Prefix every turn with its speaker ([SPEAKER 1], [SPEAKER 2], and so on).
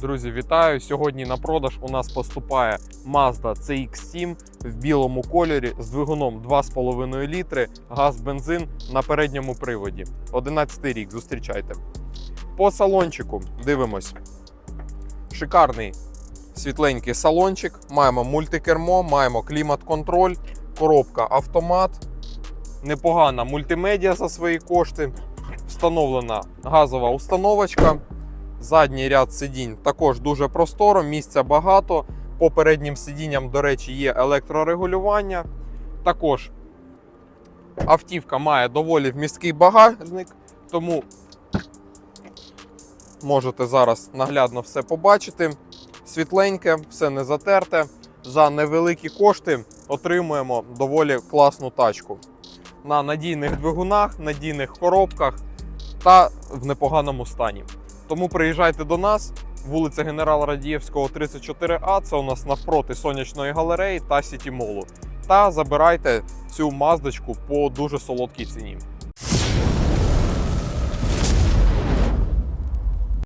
[SPEAKER 1] Друзі, вітаю! Сьогодні на продаж у нас поступає Mazda CX-7 в білому кольорі з двигуном 2,5 літри, газ, бензин на передньому приводі. 11 рік, зустрічайте. По салончику дивимось. Шикарний світленький салончик. Маємо мультикермо, маємо клімат-контроль, коробка автомат, непогана мультимедіа за свої кошти. Встановлена газова установочка. Задній ряд сидінь також дуже просторо, місця багато. По переднім сидінням, до речі, є електрорегулювання. Також автівка має доволі вмісткий багажник, тому можете зараз наглядно все побачити. Світленьке, все не затерте. За невеликі кошти отримуємо доволі класну тачку. На надійних двигунах, надійних коробках та в непоганому стані. Тому приїжджайте до нас, вулиця Генерала Радієвського, 34А. Це у нас навпроти сонячної галереї та Сіті Молу. Та забирайте цю маздочку по дуже солодкій ціні.